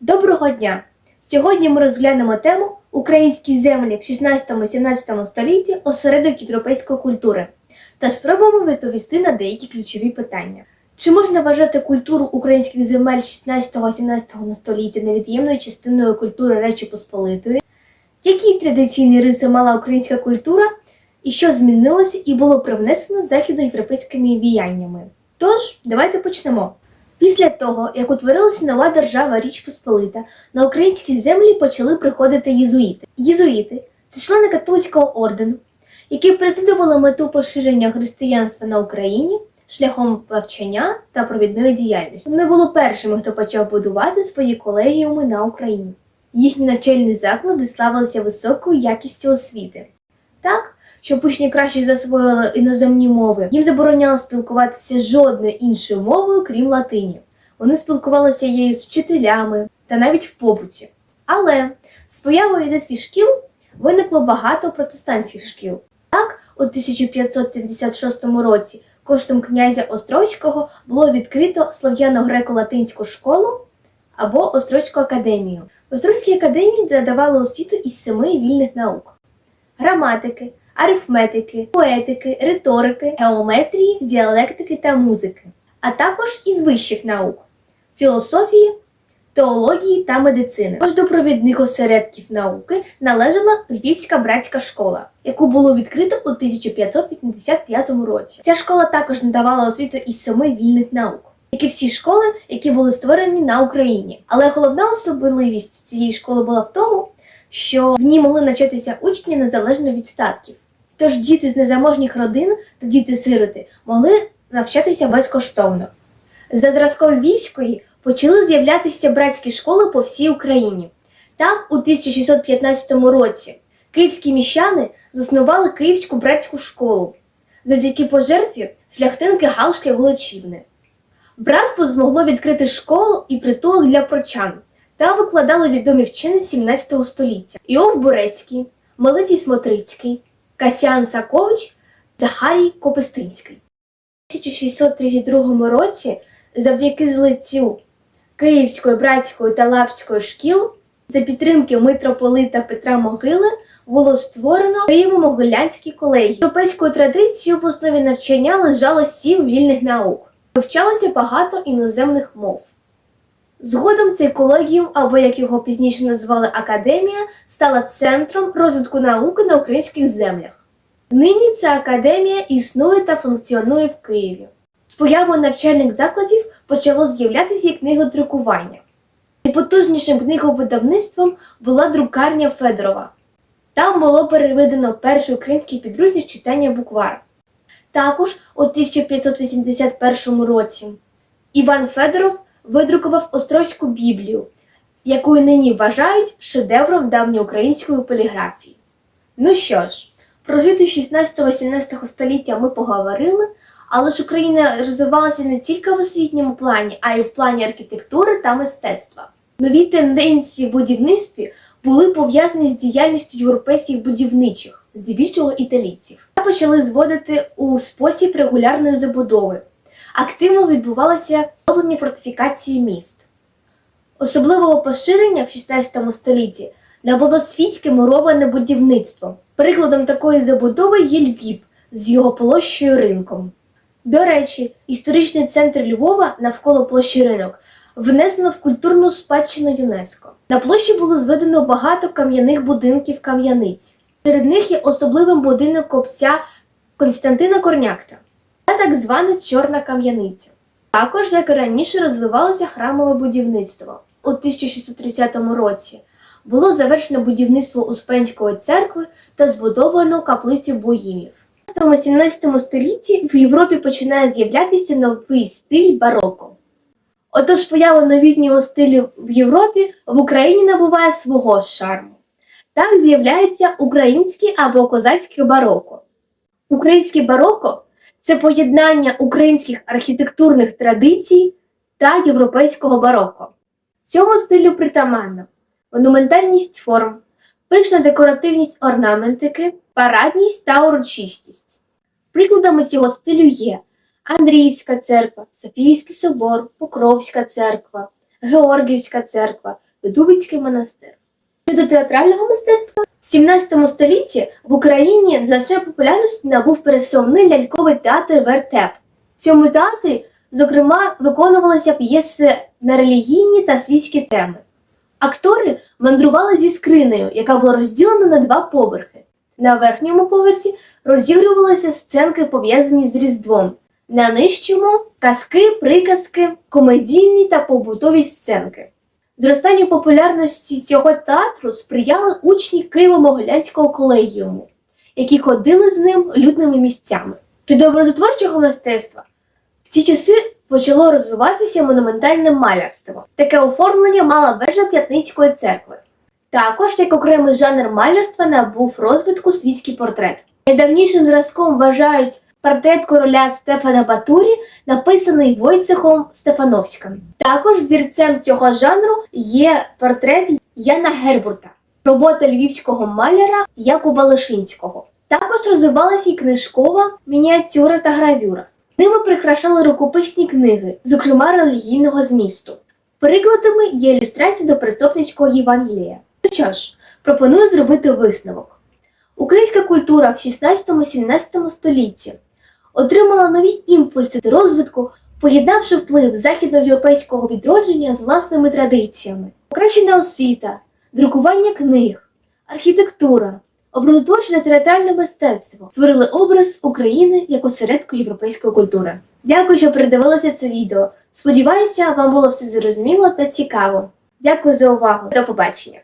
Доброго дня! Сьогодні ми розглянемо тему Українські землі в 16-17 столітті осередок європейської культури та спробуємо відповісти на деякі ключові питання. Чи можна вважати культуру українських земель 16-17 століття невід'ємною частиною культури Речі Посполитої? Які традиційні риси мала українська культура і що змінилося і було привнесено західноєвропейськими віяннями? Тож, давайте почнемо. Після того, як утворилася нова держава Річ Посполита, на українські землі почали приходити єзуїти. Єзуїти це члени католицького ордену, які переслідували мету поширення християнства на Україні шляхом навчання та провідної діяльності. Вони були першими, хто почав будувати свої колегіуми на Україні. Їхні навчальні заклади славилися високою якістю освіти. Так, щоб учні краще засвоїли іноземні мови, їм забороняло спілкуватися жодною іншою мовою, крім латині. Вони спілкувалися її з вчителями та навіть в побуті. Але з появою єзуїтських шкіл виникло багато протестантських шкіл. Так, у 1576 році коштом князя Острозького було відкрито слов'яно-греко-латинську школу або Острозьку академію. В Острозькій академії надавали освіту із семи вільних наук: граматики, арифметики, поетики, риторики, геометрії, діалектики та музики, а також із вищих наук філософії, теології та медицини. Також до провідних осередків науки належала Львівська братська школа, яку було відкрито у 1585 році. Ця школа також надавала освіту із семи вільних наук. Як і всі школи, які були створені на Україні. Але головна особливість цієї школи була в тому, що в ній могли навчатися учні незалежно від статків. Тож діти з незаможніх родин та діти-сироти могли навчатися безкоштовно. За зразком Львівської почали з'являтися братські школи по всій Україні. Так, у 1615 році київські міщани заснували Київську братську школу завдяки пожертві шляхтинки Галшки Голочівни. Братство змогло відкрити школу і притулок для прочан. Там викладали відомі вчені 17 століття Іов Бурецький, Мелитій Смотрицький, Касян Сакович, Захарій Копистинський. У 1632 році завдяки злиттю Київської, братської та лапської шкіл за підтримки митрополита Петра Могили було створено Києво-Могилянські колегії. Європейською традицією в основі навчання лежало сім вільних наук. Вивчалося багато іноземних мов. Згодом цей колегіум, або як його пізніше назвали академія, стала центром розвитку науки на українських землях. Нині ця академія існує та функціонує в Києві. З появою навчальних закладів почало з'являтися і книгодрукування. Найпотужнішим книговидавництвом була друкарня Федорова. Там було переведено перший український підручник читання буквар. Також у 1581 році Іван Федоров видрукував Острозьку Біблію, яку нині вважають шедевром давньоукраїнської поліграфії. Ну що ж, про звіту 16-17 століття ми поговорили, але ж Україна розвивалася не тільки в освітньому плані, а й в плані архітектури та мистецтва. Нові тенденції в будівництві були пов'язані з діяльністю європейських будівничих, здебільшого італійців, та почали зводити у спосіб регулярної забудови. Активно відбувалося оновлення фортифікації міст. Особливого поширення в 16 столітті набуло світське муроване будівництво. Прикладом такої забудови є Львів з його площею ринком. До речі, історичний центр Львова навколо площі ринок внесено в культурну спадщину ЮНЕСКО. На площі було зведено багато кам'яних будинків кам'яниць. Серед них є особливим будинок копця Константина Корнякта та так звана Чорна кам'яниця. Також, як і раніше, розвивалося храмове будівництво. У 1630 році було завершено будівництво Успенської церкви та збудовано каплицю боїмів. У 17 столітті в Європі починає з'являтися новий стиль бароко. Отож, поява новітнього стилю в Європі в Україні набуває свого шарму. Так з'являється українське або козацьке бароко. Українське бароко це поєднання українських архітектурних традицій та європейського бароко. Цьому стилю притаманна монументальність форм, пишна декоративність орнаментики, парадність та урочистість. Прикладами цього стилю є Андріївська церква, Софійський собор, Покровська церква, Георгіївська церква, Дубицький монастир. Щодо театрального мистецтва, в 17 столітті в Україні значної популярності набув пересувний ляльковий театр Вертеп. В цьому театрі, зокрема, виконувалися п'єси на релігійні та світські теми. Актори мандрували зі скринею, яка була розділена на два поверхи. На верхньому поверсі розігрувалися сценки, пов'язані з Різдвом. На нижчому казки, приказки, комедійні та побутові сценки. Зростанню популярності цього театру сприяли учні Києво-Могилянського колегіуму, які ходили з ним людними місцями. Щодо образотворчого мистецтва, в ці часи почало розвиватися монументальне малярство. Таке оформлення мала вежа П'ятницької церкви. Також, як окремий жанр малярства, набув розвитку світський портрет. Найдавнішим зразком вважають портрет короля Стефана Батурі, написаний Войцехом Стефановським. Також зірцем цього жанру є портрет Яна Гербурта, робота львівського маляра Якуба Лишинського. Також розвивалася і книжкова мініатюра та гравюра. Ними прикрашали рукописні книги, зокрема релігійного змісту. Прикладами є ілюстрації до Преступницького Євангелія. Ну що ж, пропоную зробити висновок. Українська культура в 16-17 столітті отримала нові імпульси до розвитку, поєднавши вплив західноєвропейського відродження з власними традиціями, покращена освіта, друкування книг, архітектура, образотворче театральне мистецтво створили образ України як осередку європейської культури. Дякую, що передивилися це відео. Сподіваюся, вам було все зрозуміло та цікаво. Дякую за увагу. До побачення!